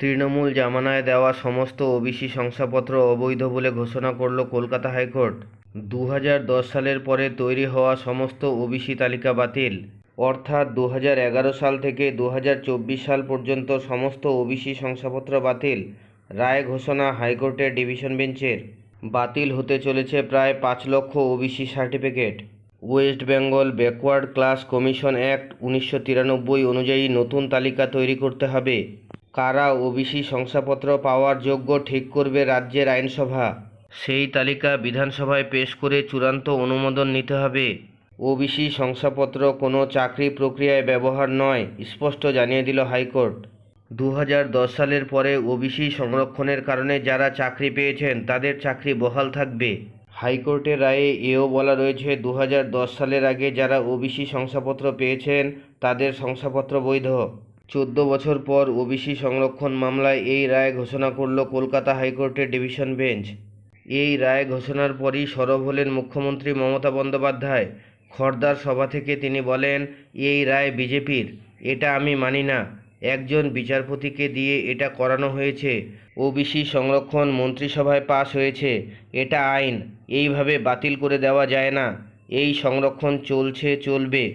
তৃণমূল জামানায় দেওয়া সমস্ত ওবিসি শংসাপত্র অবৈধ বলে ঘোষণা করল কলকাতা হাইকোর্ট। দু সালের পরে তৈরি হওয়া সমস্ত ওবিসি তালিকা বাতিল। অর্থাৎ দু সাল থেকে দু সাল পর্যন্ত সমস্ত ওবিসি শংসাপত্র বাতিল, রায় ঘোষণা হাইকোর্টের ডিভিশন বেঞ্চের। বাতিল হতে চলেছে প্রায় পাঁচ লক্ষ OBC certificate. West Bengal backward class commission act উনিশশো তিরানব্বই অনুযায়ী নতুন তালিকা তৈরি করতে হবে। কারা ওবিসি শংসাপত্র পাওয়ার যোগ্য ঠিক করবে রাজ্যের আইনসভা? সেই তালিকা বিধানসভায় পেশ করে চূড়ান্ত অনুমোদন নিতে হবে। ওবিসি শংসাপত্র কোনো চাকরি প্রক্রিয়ায় ব্যবহার নয়, স্পষ্ট জানিয়ে দিল হাইকোর্ট। দু সালের পরে ওবিসি সংরক্ষণের কারণে যারা চাকরি পেয়েছেন, তাদের চাকরি বহাল থাকবে। হাইকোর্টের রায়ে এও বলা রয়েছে দু সালের আগে যারা ওবিসি শংসাপত্র পেয়েছেন, তাদের শংসাপত্র বৈধ। চোদ্দ বছর পর ওবিসি সংরক্ষণ মামলায় এই রায় ঘোষণা করল কলকাতা হাইকোর্টের ডিভিশন বেঞ্চ। এই রায় ঘোষণার পরই সরব হলেন মুখ্যমন্ত্রী মমতা বন্দ্যোপাধ্যায়। খর্দার সভা থেকে তিনি বলেন, এই রায় বিজেপির, এটা আমি মানি না। একজন বিচারপতিকে দিয়ে এটা করানো হয়েছে। ওবিসি সংরক্ষণ মন্ত্রিসভায় পাশ হয়েছে। এটা আইন। এইভাবে বাতিল করে দেওয়া যায় না। এই সংরক্ষণ চলছে, চলবে।